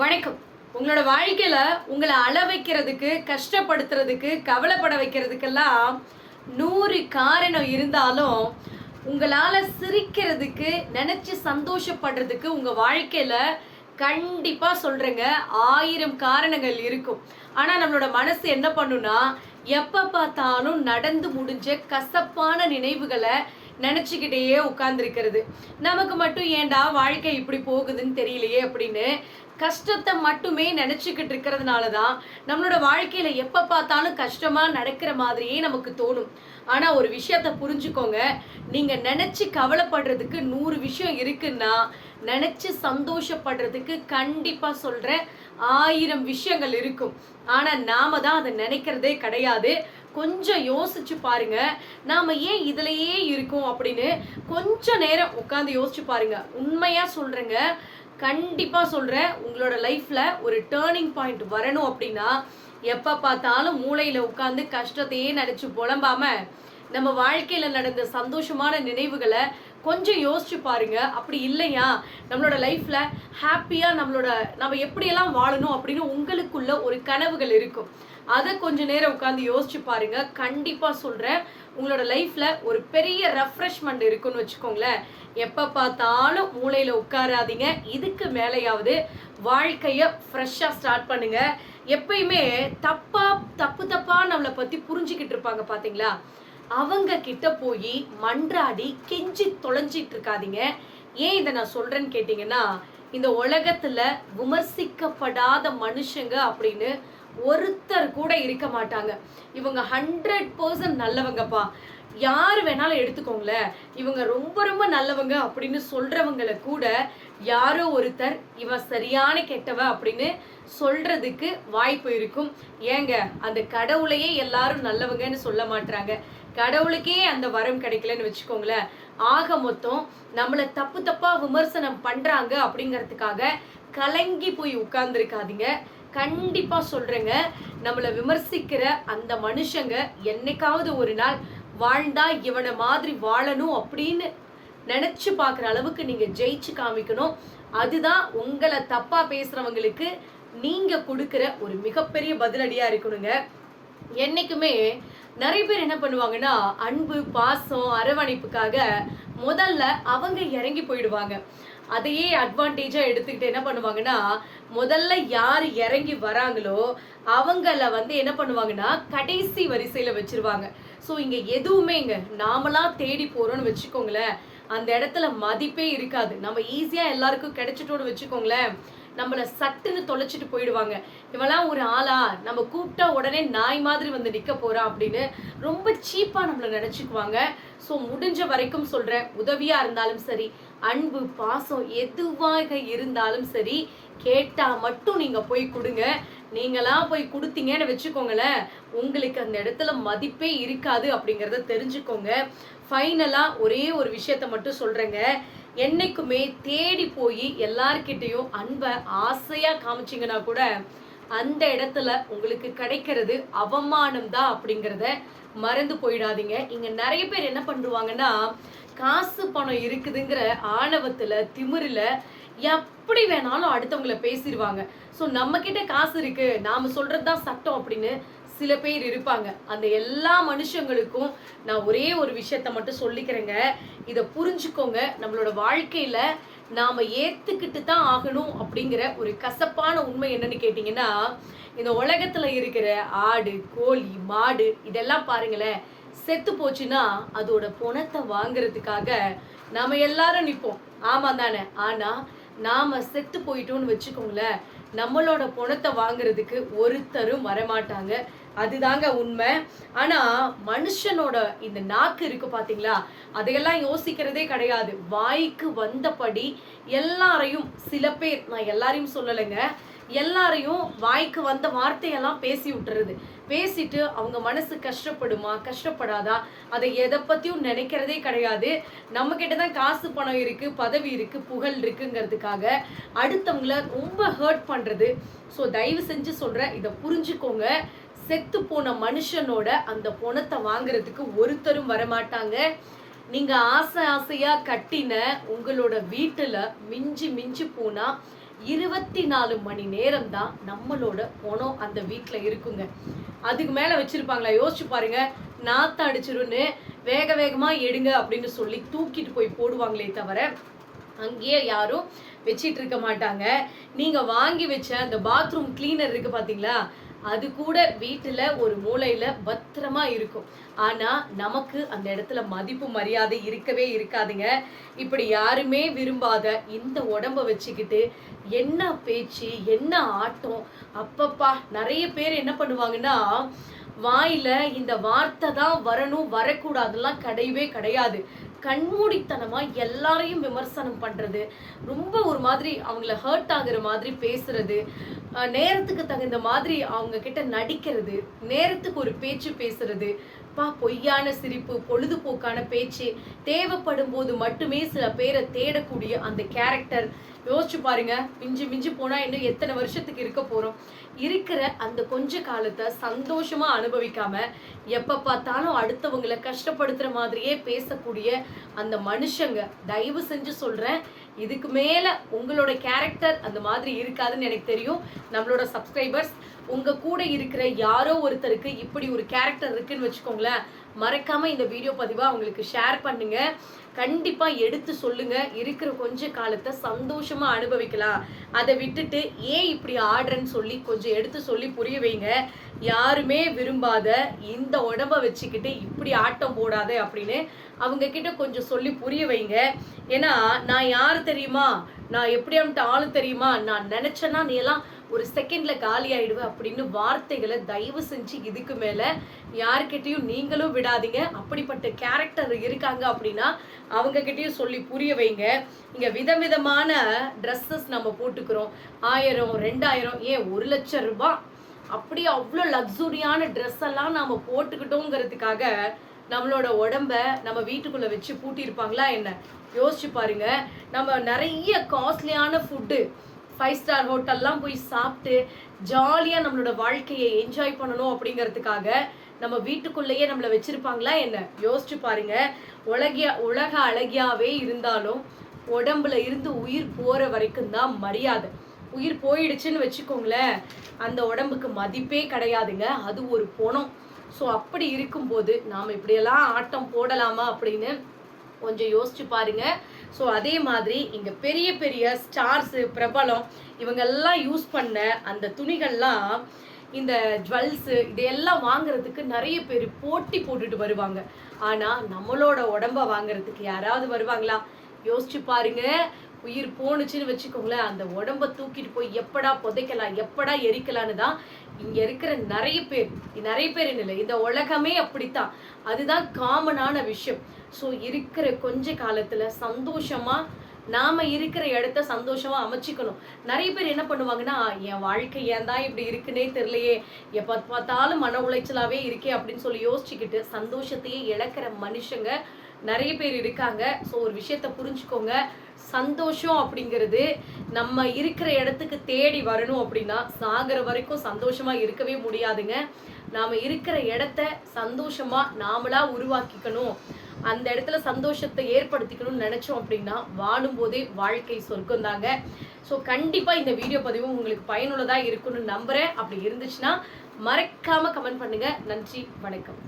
வணக்கம். உங்களோட வாழ்க்கையில் உங்களை அள வைக்கிறதுக்கு கஷ்டப்படுத்துறதுக்கு கவலைப்பட வைக்கிறதுக்கெல்லாம் நூறு காரணம் இருந்தாலும் உங்களால் சிரிக்கிறதுக்கு நினச்சி சந்தோஷப்படுறதுக்கு உங்கள் வாழ்க்கையில் கண்டிப்பாக சொல்கிறேங்க ஆயிரம் காரணங்கள் இருக்கும். ஆனால் நம்மளோட மனசு என்ன பண்ணுன்னா எப்போ பார்த்தாலும் நடந்து முடிஞ்ச கசப்பான நினைவுகளை நினச்சிக்கிட்டே உட்கார்ந்துருக்கிறது. நமக்கு மட்டும் ஏன்டா வாழ்க்கை இப்படி போகுதுன்னு தெரியலையே அப்படின்னு கஷ்டத்தை மட்டுமே நினச்சிக்கிட்டு இருக்கிறதுனால தான் நம்மளோட வாழ்க்கையில் எப்போ பார்த்தாலும் கஷ்டமாக நடக்கிற மாதிரியே நமக்கு தோணும். ஆனால் ஒரு விஷயத்த புரிஞ்சுக்கோங்க. நீங்கள் நினச்சி கவலைப்படுறதுக்கு நூறு விஷயம் இருக்குன்னா நினச்சி சந்தோஷப்படுறதுக்கு கண்டிப்பாக சொல்கிற ஆயிரம் விஷயங்கள் இருக்கும். ஆனால் நாம தான் அதை நினைக்கிறதே கிடையாது. கொஞ்சம் யோசிச்சு பாருங்க. நாம ஏன் இதுலயே இருக்கோம் அப்படின்னு கொஞ்ச நேரம் உட்காந்து யோசிச்சு பாருங்க. உண்மையா சொல்றேங்க. கண்டிப்பாக சொல்கிறேன் உங்களோட லைஃப்பில் ஒரு டேர்னிங் பாயிண்ட் வரணும் அப்படின்னா எப்போ பார்த்தாலும் மூளையில் உட்காந்து கஷ்டத்தையே நினச்சி புலம்பாம நம்ம வாழ்க்கையில் நடந்த சந்தோஷமான நினைவுகளை கொஞ்சம் யோசிச்சு பாருங்க. அப்படி இல்லையா? நம்மளோட லைஃப்ல ஹாப்பியாக நம்மளோட நம்ம எப்படியெல்லாம் வாழணும் அப்படின்னு உங்களுக்குள்ள ஒரு கனவுகள் இருக்கும். அதை கொஞ்ச நேரம் உட்காந்து யோசிச்சு பாருங்க. கண்டிப்பா சொல்றேன். உங்களோட லைஃப்ல ஒரு பெரிய ரெஃப்ரெஷ்மெண்ட் இருக்குன்னு வச்சுக்கோங்களேன். எப்ப பார்த்தாலும் மூளையில உட்காராதீங்க. இதுக்கு மேலேயாவது வாழ்க்கைய ஃப்ரெஷ்ஷா ஸ்டார்ட் பண்ணுங்க. எப்பயுமே தப்பா தப்பு தப்பா நம்மளை பத்தி புரிஞ்சுக்கிட்டு இருப்பாங்க பாத்தீங்களா? அவங்க கிட்ட போய் மன்றாடி கெஞ்சி தொலைஞ்சிட்டு இருக்காதீங்க. ஏன் இதை நான் சொல்றேன்னு கேட்டிங்கன்னா இந்த உலகத்துல விமர்சிக்கப்படாத மனுஷங்க அப்படின்னு ஒருத்தர் கூட இருக்க மாட்டாங்க. இவங்க ஹண்ட்ரட் பர்சன்ட் நல்லவங்கப்பா. யார் வேணாலும் எடுத்துக்கோங்களேன். இவங்க ரொம்ப ரொம்ப நல்லவங்க அப்படின்னு சொல்றவங்களை கூட யாரோ ஒருத்தர் இவன் சரியான கெட்டவ அப்படின்னு சொல்றதுக்கு வாய்ப்பு இருக்கும். ஏங்க அந்த கடவுளையே எல்லாரும் நல்லவங்கன்னு சொல்ல மாட்டாங்க கடவுளுக்கே அந்த வரம் கிடைக்கலன்னு வச்சுக்கோங்களேன். ஆக மொத்தம் நம்மளை தப்பு தப்பா விமர்சனம் பண்றாங்க அப்படிங்கிறதுக்காக கலங்கி போய் உட்கார்ந்துருக்காதீங்க. கண்டிப்பாக சொல்கிறேங்க நம்மளை விமர்சிக்கிற அந்த மனுஷங்க என்னைக்காவது ஒரு நாள் வாழ்ந்தா இவனை மாதிரி வாழணும் அப்படின்னு நினச்சி பார்க்குற அளவுக்கு நீங்கள் ஜெயிச்சு காமிக்கணும். அதுதான் உங்களை தப்பாக பேசுகிறவங்களுக்கு நீங்கள் கொடுக்குற ஒரு மிகப்பெரிய பதிலடியாக இருக்கணுங்க. என்னைக்குமே நிறைய பேர் என்ன பண்ணுவாங்கன்னா அன்பு பாசம் அரவணைப்புக்காக முதல்ல அவங்க இறங்கி போயிடுவாங்க. அதையே அட்வான்டேஜாக எடுத்துக்கிட்டு என்ன பண்ணுவாங்கன்னா முதல்ல யார் இறங்கி வராங்களோ அவங்கள வந்து என்ன பண்ணுவாங்கன்னா கடைசி வரிசையில் வச்சிருவாங்க. ஸோ இங்கே எதுவுமே இங்கே நாமளாம் தேடி போகிறோன்னு வச்சுக்கோங்களேன். அந்த இடத்துல மதிப்பே இருக்காது. நம்ம ஈஸியாக எல்லாருக்கும் கிடைச்சிட்டோன்னு வச்சுக்கோங்களேன். நம்மளை சட்டுன்னு தொலைச்சிட்டு போயிடுவாங்க. இவெல்லாம் ஒரு ஆளா? நம்ம கூப்பிட்டா உடனே நாய் மாதிரி வந்து நிற்க போறா அப்படின்னு ரொம்ப சீப்பாக நம்மளை நினச்சிக்குவாங்க. ஸோ முடிஞ்ச வரைக்கும் சொல்கிறேன் உதவியாக இருந்தாலும் சரி அன்பு பாசம் எதுவாக இருந்தாலும் சரி கேட்டால் மட்டும் நீங்கள் போய் கொடுங்க. நீங்களாம் போய் கொடுத்தீங்கன்னு வச்சுக்கோங்களேன் உங்களுக்கு அந்த இடத்துல மதிப்பே இருக்காது அப்படிங்கிறத தெரிஞ்சுக்கோங்க. ஃபைனலாக ஒரே ஒரு விஷயத்த மட்டும் சொல்கிறேங்க என்னைக்குமே தேடி போய் எல்லார்கிட்டையும் அன்பை ஆசையாக காமிச்சிங்கன்னா கூட அந்த இடத்துல உங்களுக்கு கிடைக்கிறது அவமானம் தான் அப்படிங்கிறத மறந்து போயிடாதீங்க. இங்கே நிறைய பேர் என்ன பண்ணுவாங்கன்னா காசு பணம் இருக்குதுங்கிற ஆணவத்தில் திமிரில் எப்படி வேணாலும் அடுத்தவங்கள பேசிடுவாங்க ஸோ நம்ம காசு இருக்குது நாம சொல்கிறது தான் சட்டம் அப்படின்னு சில பேர் இருப்பாங்க. அந்த எல்லா மனுஷங்களுக்கும் நான் ஒரே ஒரு விஷயத்த மட்டும் சொல்லிக்கிறேங்க. இதை புரிஞ்சுக்கோங்க. நம்மளோட வாழ்க்கையில நாம ஏத்துக்கிட்டு தான் ஆகணும் அப்படிங்கிற ஒரு கசப்பான உண்மை என்னன்னு கேட்டீங்கன்னா இந்த உலகத்துல இருக்கிற ஆடு கோழி மாடு இதெல்லாம் பாருங்களேன். செத்து போச்சுன்னா அதோட பணத்தை வாங்குறதுக்காக நாம எல்லாரும் நிற்போம் ஆமா தானே. ஆனா நாம செத்து போயிட்டோம்னு வச்சுக்கோங்களேன். நம்மளோட பணத்தை வாங்குறதுக்கு ஒருத்தரும் வரமாட்டாங்க. அதுதாங்க உண்மை. ஆனா மனுஷனோட இந்த நாக்கு இருக்கு பாத்தீங்களா? அதையெல்லாம் யோசிக்கிறதே கிடையாது. வாய்க்கு வந்தபடி எல்லாரையும் சில பேர் நான் எல்லாரையும் சொல்லலைங்க. எல்லாரையும் வாய்க்கு வந்த வார்த்தையெல்லாம் பேசி விட்டுறது. பேசிட்டு அவங்க மனசு கஷ்டப்படுமா கஷ்டப்படாதா? அதை எதை பத்தியும் நினைக்கிறதே கிடையாது. நம்ம தான் காசு பணம் இருக்கு பதவி இருக்கு புகழ் இருக்குங்கிறதுக்காக அடுத்தவங்கள ரொம்ப ஹர்ட் பண்றது. ஸோ தயவு செஞ்சு சொல்றேன் இதை புரிஞ்சுக்கோங்க. செத்து போன மனுஷனோட அந்த பணத்தை வாங்குறதுக்கு ஒருத்தரும் வரமாட்டாங்க. நீங்க ஆசை ஆசையா கட்டின உங்களோட வீட்டுல மிஞ்சி மிஞ்சி போனா இருபத்தி நாலு மணி நேரம் தான் நம்மளோட பணம் அந்த வீட்டில் இருக்குங்க. அதுக்கு மேலே வச்சிருப்பாங்களா? யோசிச்சு பாருங்க. நாத்த அடிச்சிருன்னு வேக வேகமாக எடுங்க அப்படின்னு சொல்லி தூக்கிட்டு போய் போடுவாங்களே தவிர அங்கேயே யாரும் வச்சிட்டு இருக்க மாட்டாங்க. நீங்க வாங்கி வச்ச அந்த பாத்ரூம் கிளீனர் இருக்கு பாத்தீங்களா? அது கூட வீட்டுல ஒரு மூலையில பத்திரமா இருக்கும். ஆனா நமக்கு அந்த இடத்துல மதிப்பு மரியாதை இருக்கவே இருக்காதுங்க. இப்படி யாருமே விரும்பாத இந்த உடம்ப வச்சுக்கிட்டு என்ன பேச்சு என்ன ஆட்டம் அப்பப்பா நிறைய பேர் என்ன பண்ணுவாங்கன்னா வாயில இந்த வார்த்தை தான் வரணும் வரக்கூடாதுலாம் கிடையவே கிடையாது. கண்மூடித்தனமா எல்லாரையும் விமர்சனம் பண்றது ரொம்ப ஒரு மாதிரி அவங்கள ஹர்ட் ஆகுற மாதிரி பேசுறது நேரத்துக்கு தகுந்த மாதிரி அவங்க கிட்ட நடிக்கிறது நேரத்துக்கு ஒரு பேச்சு பேசுறது அப்பா பொய்யான சிரிப்பு பொழுதுபோக்கான பேச்சு தேவைப்படும் போது மட்டுமே சில பேரை தேடக்கூடிய அந்த கேரக்டர் யோசிச்சு பாருங்க மிஞ்சி மிஞ்சி போனா இன்னும் எத்தனை வருஷத்துக்கு இருக்க போறோம்? இருக்கிற அந்த கொஞ்ச காலத்தை சந்தோஷமா அனுபவிக்காம எப்ப பார்த்தாலும் அடுத்தவங்களை கஷ்டப்படுத்துற மாதிரியே பேசக்கூடிய அந்த மனுஷங்க. தயவு செஞ்சு சொல்றேன் இதுக்கு மேல உங்களோட கேரக்டர் அந்த மாதிரி இருக்காதுன்னு எனக்கு தெரியும். நம்மளோட சப்ஸ்கிரைபர்ஸ் உங்க கூட இருக்கிற யாரோ ஒருத்தருக்கு இப்படி ஒரு கேரக்டர் இருக்குன்னு வச்சுக்கோங்களேன் மறக்காம இந்த வீடியோ பதிவா அவங்களுக்கு ஷேர் பண்ணுங்க. கண்டிப்பா எடுத்து சொல்லுங்க. இருக்கிற கொஞ்ச காலத்தை சந்தோஷமா அனுபவிக்கலாம். அதை விட்டுட்டு ஏன் இப்படி ஆடுறேன்னு சொல்லி கொஞ்சம் எடுத்து சொல்லி புரிய வைங்க. யாருமே விரும்பாத இந்த உடம்ப வச்சுக்கிட்டு இப்படி ஆட்டம் போடாத அப்படின்னு அவங்க கிட்ட கொஞ்சம் சொல்லி புரிய வைங்க. ஏன்னா நான் யார் தெரியுமா? நான் எப்படியாமட்ட ஆளு தெரியுமா? நான் நினைச்சேன்னா நீ எல்லாம் ஒரு செகண்ட்ல காலி ஆயிடுவ அப்படின்னு வார்த்தைகளை தயவு செஞ்சு இதுக்கு மேல யார்கிட்டயும் நீங்களும் விடாதீங்க. அப்படிப்பட்ட கேரக்டர் இருக்காங்க அப்படின்னா அவங்க கிட்டயும் சொல்லி புரிய வைங்க. இங்க விதவிதமான ட்ரெஸ்ஸஸ் நம்ம போட்டுக்கிறோம். ஆயிரம் ரெண்டாயிரம் ஏன் ஒரு லட்சம் ரூபாய்? அப்படி அவ்வளோ லக்ஸுரியான ட்ரெஸ் எல்லாம் நாம போட்டுக்கிட்டோங்கிறதுக்காக நம்மளோட உடம்ப நம்ம வீட்டுக்குள்ள வச்சு பூட்டியிருப்பாங்களா என்ன? யோசிச்சு பாருங்க. நம்ம நிறைய காஸ்ட்லியான ஃபுட்டு ஃபைவ் ஸ்டார் ஹோட்டல்லாம் போய் சாப்பிட்டு ஜாலியாக நம்மளோட வாழ்க்கையை என்ஜாய் பண்ணணும் அப்படிங்கிறதுக்காக நம்ம வீட்டுக்குள்ளேயே நம்மளை வச்சுருப்பாங்களா என்ன? யோசிச்சு பாருங்க. உலகிய உலக அழகியாவே இருந்தாலும் உடம்புல இருந்து உயிர் போகிற வரைக்கும் தான் மரியாதை. உயிர் போயிடுச்சுன்னு வச்சுக்கோங்களேன். அந்த உடம்புக்கு மதிப்பே கிடையாதுங்க. அது ஒரு பணம் ஸோ அப்படி இருக்கும்போது நாம் இப்படியெல்லாம் ஆட்டம் போடலாமா அப்படின்னு கொஞ்சம் யோசிச்சு பாருங்கள் ஸோ அதே மாதிரி இங்கே பெரிய பெரிய ஸ்டார்ஸு பிரபலம் இவங்கெல்லாம் யூஸ் பண்ண அந்த துணிகள்லாம் இந்த ஜுவல்ஸு இதையெல்லாம் வாங்குறதுக்கு நிறைய பேர் போட்டி போட்டுட்டு வருவாங்க. ஆனால் நம்மளோட உடம்ப வாங்குறதுக்கு யாராவது வருவாங்களா? யோசிச்சு பாருங்க. உயிர் போணுச்சுன்னு வச்சுக்கோங்களேன். அந்த உடம்ப தூக்கிட்டு போய் எப்படா புதைக்கலாம் எப்படா எரிக்கலான்னு தான் இங்கே இருக்கிற நிறைய பேர். நிறைய பேர் இல்லை இந்த உலகமே அப்படித்தான். அதுதான் காமனான விஷயம். ஸோ இருக்கிற கொஞ்ச காலத்தில் சந்தோஷமா நாம இருக்கிற இடத்த சந்தோஷமா அமைச்சுக்கணும். நிறைய பேர் என்ன பண்ணுவாங்கன்னா என் வாழ்க்கை ஏன் தான் இப்படி இருக்குன்னே தெரியலையே. எப்ப பார்த்தாலும் மன உளைச்சலாவே இருக்கே அப்படின்னு சொல்லி யோசிச்சுக்கிட்டு சந்தோஷத்தையே இழக்கிற மனுஷங்க நிறைய பேர் இருக்காங்க. ஸோ ஒரு விஷயத்த புரிஞ்சுக்கோங்க. சந்தோஷம் அப்படிங்கிறது நம்ம இருக்கிற இடத்துக்கு தேடி வரணும் அப்படின்னா சாகிற வரைக்கும் சந்தோஷமா இருக்கவே முடியாதுங்க. நாம இருக்கிற இடத்த சந்தோஷமா நாமளா உருவாக்கிக்கணும். அந்த இடத்துல சந்தோஷத்தை ஏற்படுத்திக்கணும்னு நினைச்சோம் அப்படின்னா வாழும்போதே வாழ்க்கை சொர்க்கம் தாங்க ஸோ கண்டிப்பா இந்த வீடியோ பதிவும் உங்களுக்கு பயனுள்ளதா இருக்கும்னு நம்புறேன். அப்படி இருந்துச்சுன்னா மறக்காம கமெண்ட் பண்ணுங்க. நன்றி வணக்கம்.